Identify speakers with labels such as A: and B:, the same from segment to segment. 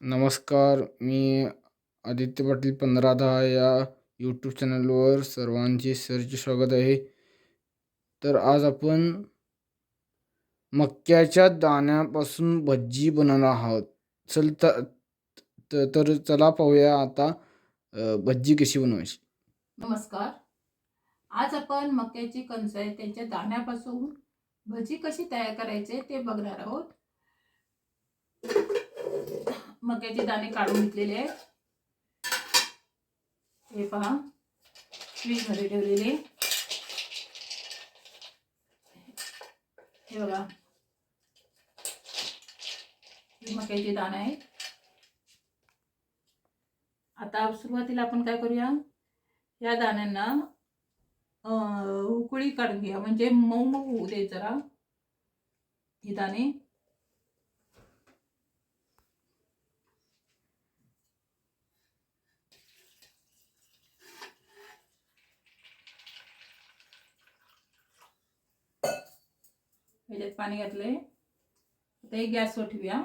A: नमस्कार मी आदित्य पाटील पंधरा दहा या यूट्यूब चॅनलवर सर्वांचे सरचे स्वागत आहे. तर आज आपण मक्याच्या दाण्यापासून भज्जी बनवणार आहोत. चल तर चला पाहूया आता भज्जी कशी बनवायची.
B: नमस्कार. आज आपण मक्याची कणसं आहे त्यांच्या दाण्यापासून भजी कशी तयार करायचे ते बघणार आहोत. मक्याचे दाणे काढून घेतलेले आहेत. हे पहा फ्रीजमध्ये ठेवलेले. हे बघा. हे मक्याचे दाणे आहेत. आता सुरुवातीला आपण काय करूया? या दाण्यांना उकळी काढून घ्या. म्हणजे मऊ मऊ होऊ दे जरा. हे दाणे ह्याच्यात पाणी घातलंय. आता हे गॅसवर ठेवूया.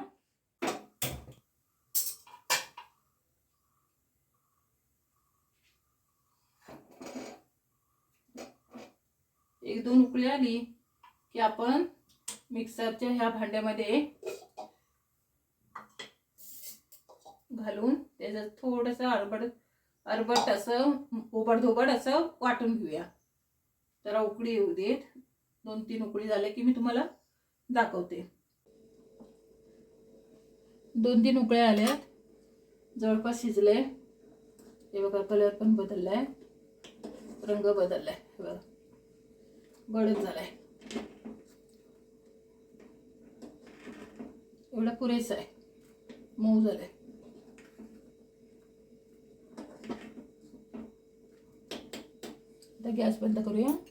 B: एक दोन उकळी आली की आपण मिक्सरच्या ह्या भांड्यामध्ये घालून त्याचं थोडंसं अरबड अरबट असं ओबडधोबड असं वाटून घेऊया. जरा उकळी येऊ देत. दोन तीन उकळी झाल्या की मी तुम्हाला दाखवते. दोन तीन उकळ्या आल्यात. जवळपास शिजले. हे बघा कलर पण बदललाय. रंग बदललाय. हे बघा. गडद झालाय. एवढं पुरेसा आहे. मऊ झालाय. आता गॅस बंद करूया.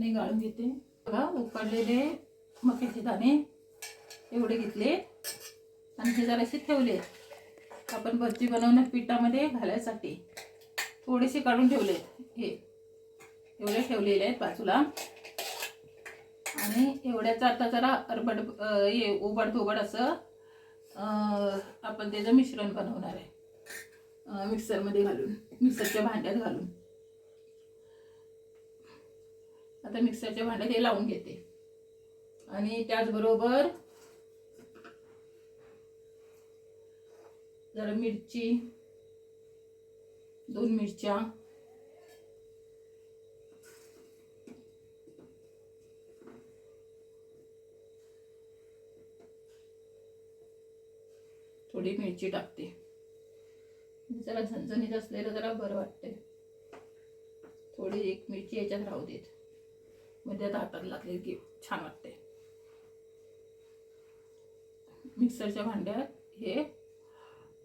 B: आणि गाळून घेते. बघा उकडलेले मक्याचे दाणे एवढे घेतले. आणि हे जरासे ठेवले. आपण भजी बनवण्या पिठामध्ये घालायसाठी. थोडेसे काढून ठेवले. हे एवढे ठेवलेले आहेत बाजूला. आणि एवढ्याचं आता जरा अरबड हे उबड धोबड असं आपण त्याचं मिश्रण बनवणार आहे. मिक्सरमध्ये घालून मिक्सरच्या भांड्यात घालून. आता मिक्सरच्या भांड्यात हे लावून घेते. आणि त्याचबरोबर जरा मिरची दोन मिरच्या थोडी मिरची टाकते. जरा झणझणीत असलेलं जरा बरं वाटते थोडी एक मिरची याच्यात राहू देत. म्हणजे आता लागले की छान वाटते. मिक्सरच्या भांड्यात हे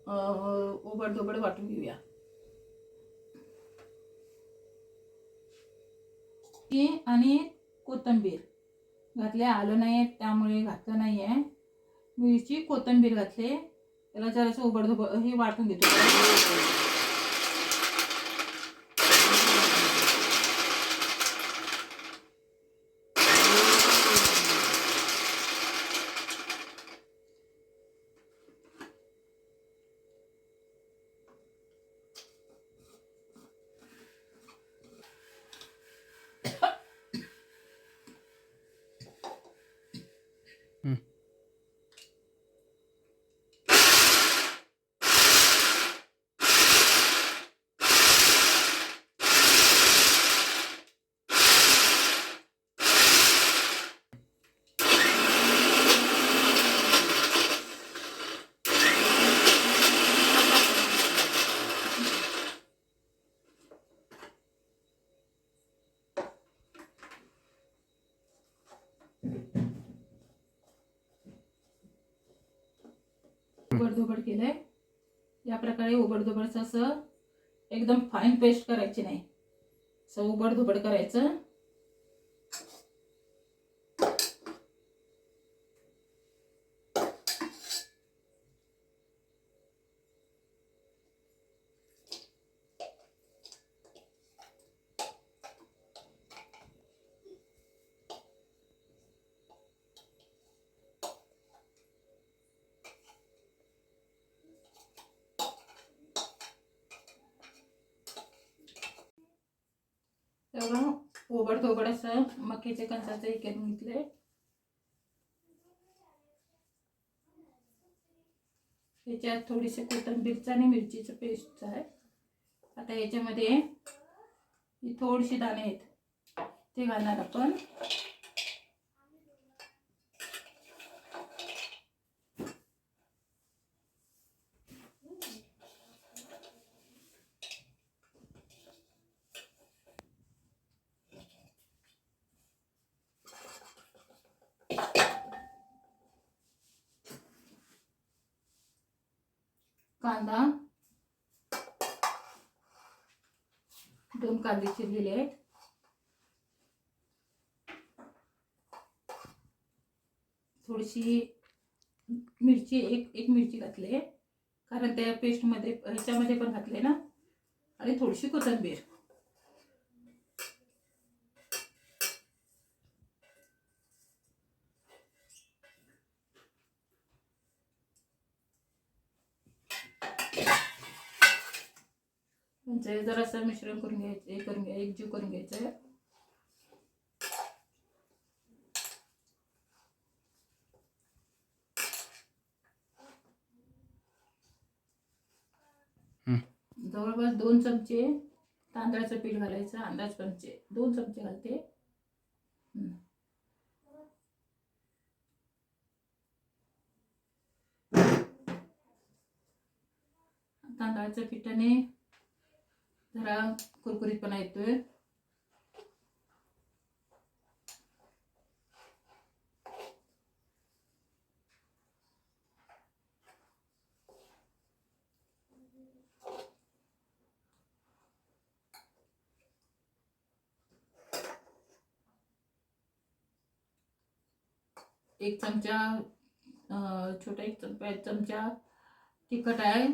B: ओबडधोबड वाटून घेऊया. की आणि कोथिंबीर. घातले आलं नाही त्यामुळे घातलं नाही आहे मिरची कोथिंबीर घातले. त्याला जरासं ओबडधोबड हे वाटून देतो. प्रकारे असं एकदम फाईन पेस्ट करायची नाही. असं उबडधोबड करायचं. ओबड धोबड असं मक्याच्या कणसाचं हे करून घेतलंय याच्यात थोडीशी कोथिंबीरचं आणि मिरचीचं पेस्ट आहे. आता याच्यामध्ये ही थोडीशी दाणे आहेत. ते घालणार आपण. कांदा. दोन कांदे चिरलेले आहेत. थोडीशी मिरची एक एक मिरची घातली आहे. कारण त्या पेस्टमध्ये ह्याच्यामध्ये पण घातले ना. आणि थोडीशी कोथिंबीर. म्हणजे जरासं मिश्रण करून घ्यायचं करून एकजीव करून घ्यायचं. जवळपास दोन चमचे तांदळाचं पीठ घालायचं अंदाज पंचे दोन चमचे घालते. तांदळाच्या पिठाने जरा कुरकुरीतपणा येतोय. एक चमचा छोटा एक चमचा चमचा तिखट आहे.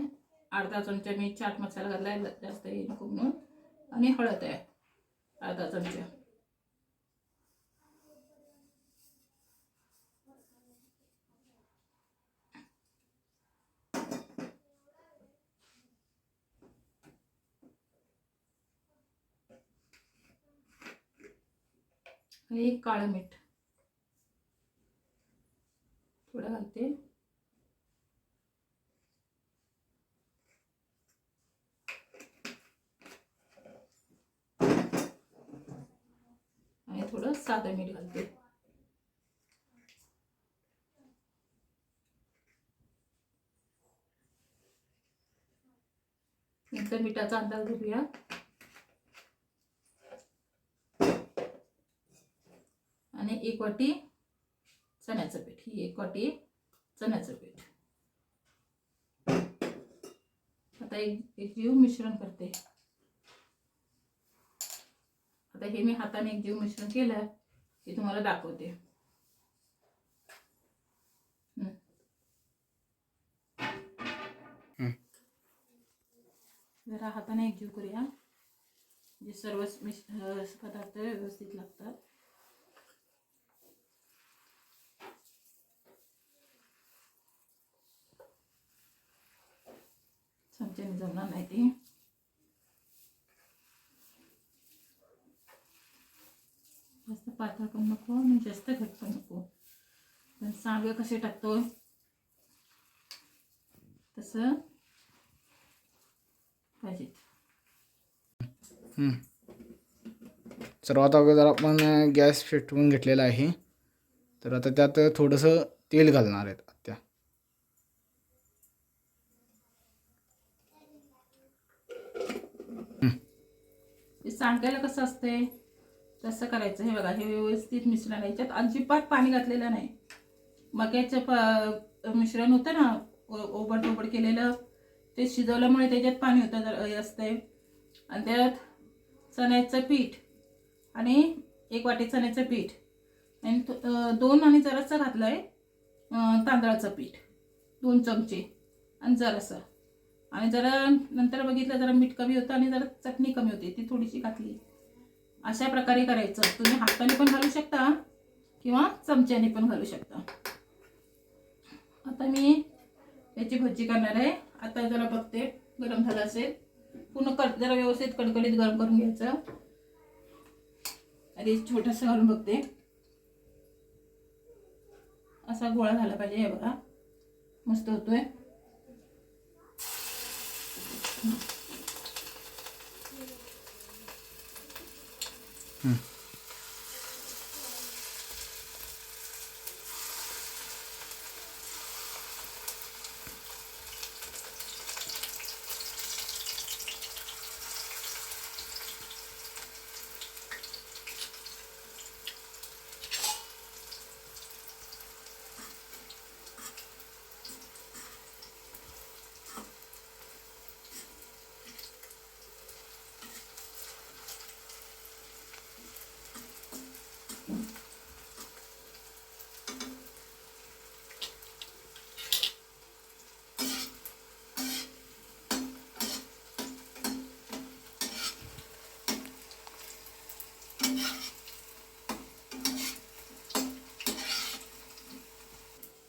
B: अर्धा चमचा मी चाट मसाला घातला आहे जास्त हे नको म्हणून. आणि हळद आहे अर्धा चमचा. आणि एक काळं मीठ थोडं घालते आणि थोडं साधं मीठ घालते नंतर मिठाचा अंदाज घेऊया. आणि एक वाटी चण्याचं पीठ. ही एक वाटी चण्याचं पीठ. आता एक एक जीव मिश्रण करते. आता हे मी हाताने एक जीव मिश्रण केलं हे तुम्हाला दाखवते. हं. जरा हाताने एकजीव करूया जे सर्व मिश पदार्थ व्यवस्थित लागतात. चमच्याने जमणार नाही ते. जास्त पातळ पण नको आणि जास्त घट पण नको. पण सांगे कसे टाकतोय? तसं पाहिजेत.
A: सर्वात अगोदर आपण गॅस पेटवून घेतलेला आहे. तर आता त्यात थोडंसं तेल घालणार आहेत त्या
B: हे सांडग्याला कसं असतंय? तसं करायचं. हे बघा हे व्यवस्थित मिश्रण आहे. याच्यात अजिबात पाणी घातलेलं नाही. मक्याचं प मिश्रण होतं ना ओबड ओबड केलेलं. ते शिजवल्यामुळे त्याच्यात पाणी होतं जर- हे असतंय. आणि त्यात चण्याचं पीठ आणि एक वाटी चण्याचं पीठ. आणि तो- दोन आणि जरासं घातलं आहे तांदळाचं पीठ. दोन चमचे. आणि जरासं. आणि जरा नंतर बघितलं जरा मीठ कमी होतं आणि जरा चटणी कमी होती. ती थोडीशी घातली. अशा प्रकारे करायचं. तुम्ही हाताने पण घालू शकता किंवा चमच्याने पण घालू शकता. आता मी याची भजी करणार आहे. आता जरा बघते गरम झालं असेल. पूर्ण कड जरा व्यवस्थित कडकडीत गरम करून घ्यायचं. आधी छोटासा घालून बघते. असा गोळा झाला पाहिजे हे बघा. मस्त होतोय.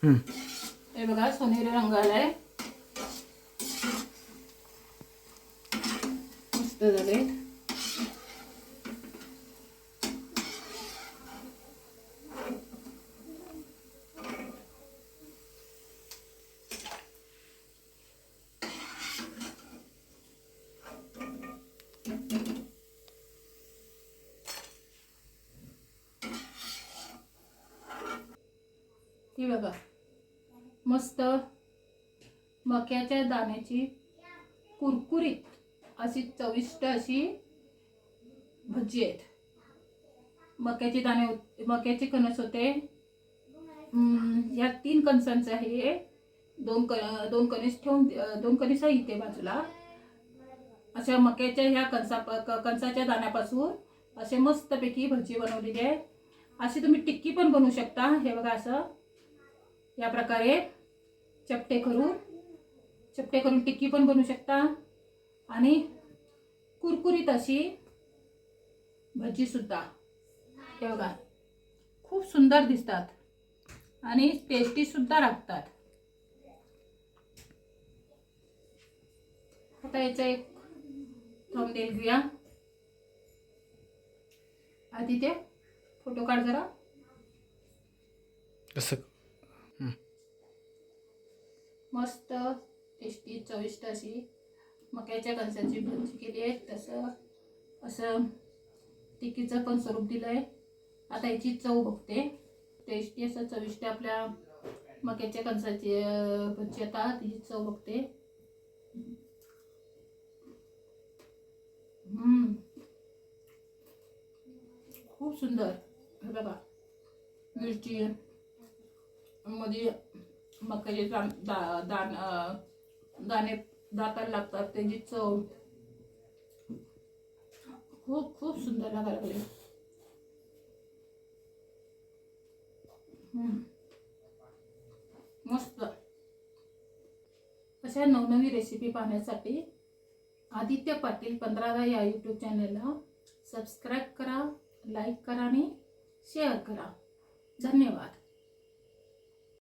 B: हे बघा सोनेरी रंग आलाय. मस्त झाले. ही बघा. मस्त मक्याच्या दाण्याची कुरकुरीत अशी चविष्ट अशी भजी आहेत. मक्याचे दाणे मक्याचे कणस होते. या तीन कणसांचं आहे दोन क दोन कणीस ठेवून दोन कणीस आहे इथे बाजूला. अशा मक्याच्या ह्या कणसा कणसाच्या दाण्यापासून असे मस्तपैकी भजी बनवलेली आहे. अशी तुम्ही टिक्की पण बनवू शकता. हे बघा असं. या प्रकारे चपटे करून चपटे करून टिक्की पण बनवू शकता. आणि कुरकुरीत अशी भजी सुद्धा. हे बघा खूप सुंदर दिसतात आणि टेस्टी सुद्धा लागतात. आता याचा एक थंबनेल घेऊया. आधी ते फोटो काढ जरा.
A: कसं
B: मस्त टेस्टी चविष्ट अशी मक्याच्या कणसाची भजी केली आहे. तसं असं टिकीचं पण स्वरूप दिलं आहे आता याची चव बघते. टेस्टी असं चविष्ट आपल्या मक्याच्या कणसाची भजी आता तिची चव बघते. खूप सुंदर. हे बघा मिरची मध्ये मकाचे दान दा दान दाणे दाताला लागतात. त्याची चव खूप खूप सुंदर लागायला लागले. मस्त. अशा नवनवी रेसिपी पाहण्यासाठी आदित्य पाटील पंधरादा या यूट्यूब चॅनलला सबस्क्राईब करा लाईक करा आणि शेअर करा. धन्यवाद.